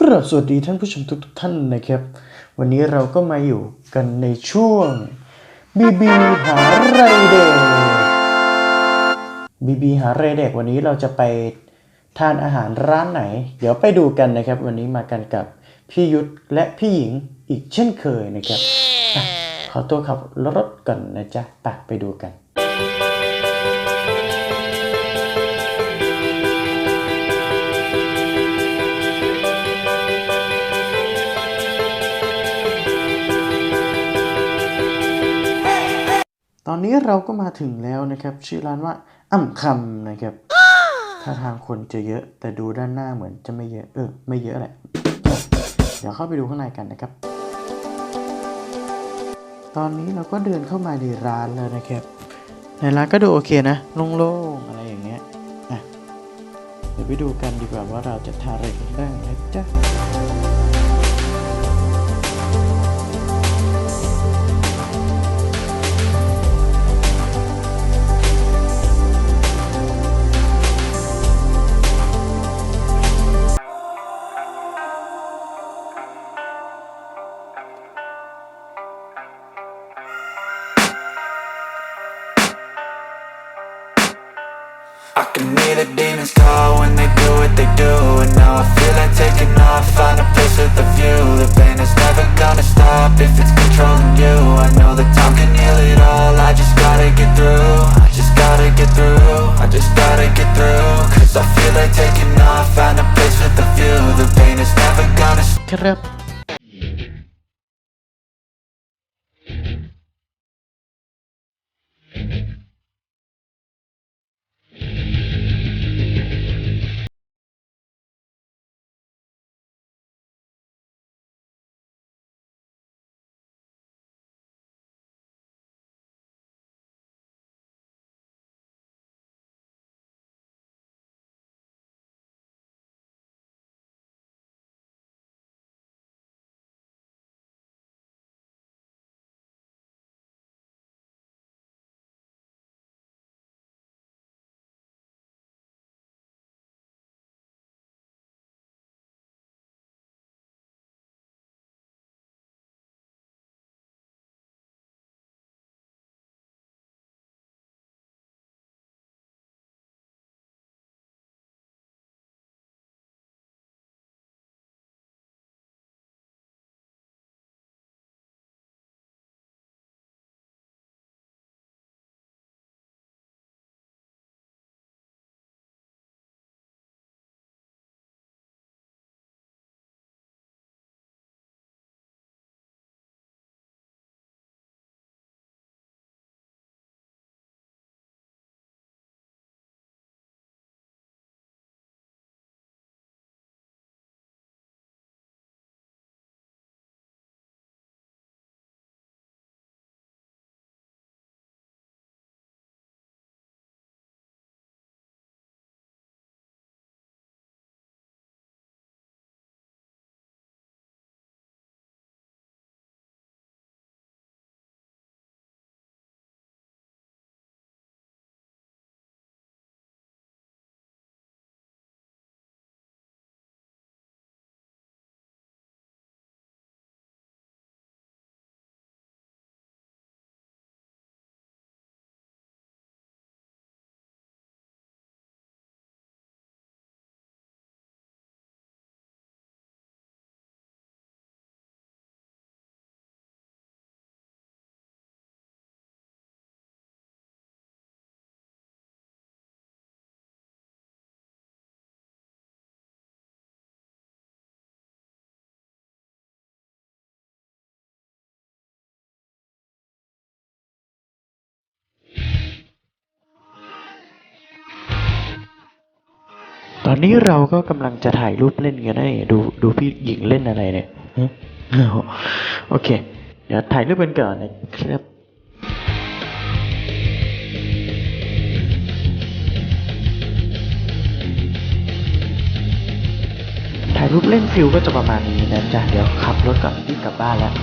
กราบสวัสดีท่านผู้ชมทุกท่านนะครับ วันนี้เราก็มาอยู่กันในช่วงบีบีหาไรเด็กบีบีหาไรเด็กวันนี้เราจะไปทานอาหารร้านไหน เดี๋ยวไปดูกันนะครับ วันนี้มากันกับพี่ยุทธและพี่หญิงอีกเช่นเคยนะครับ ขอตัวขับรถก่อนนะจ๊ะไปไปดูกัน นนี้เราก็มาถึงแล้วนะครับ ชื่อร้านว่าอ่ำคำนะครับถ้าทางคนจะเยอะ แต่ดูด้านหน้าเหมือนจะไม่เยอะ เออ ไม่เยอะแหละ เดี๋ยวเข้าไปดูข้างในกันนะครับ ตอนนี้เราก็เดินเข้ามาในร้านแล้วนะครับ ในร้านก็ดูโอเคนะ โล่งๆ อะไรอย่างเงี้ยอะเดี๋ยวไปดูกันดีกว่าว่าเราจะทานอะไรกันบ้างนะจ๊ะ can hear the demons call when they do what they do. And now I feel like taking off, find a place with a view. The pain is never gonna stop if it's controlling you. I know that time can heal it all, I just gotta get through. I just gotta get through, I just gotta get through. Cause I feel like taking off, find a place with a view. The pain is never gonna stop ตอนนี้เราก็กำลังจะถ่ายรูปเล่นกันนะเนี่ยดูดูพี่หญิงเล่นอะไรเนี่ยฮะโอเค เดี๋ยวถ่ายรูปกันก่อนนะครับถ่ายรูปเล่นฟิลก็จะประมาณนี้นะจ๊ะเดี๋ยวขับรถก่อนรีบกลับบ้านแล้ว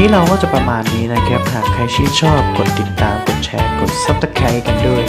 นี้เราก็จะประมาณนี้นะครับ หากใครชื่นชอบกดติดตาม กดแชร์ กด subscribe กันด้วย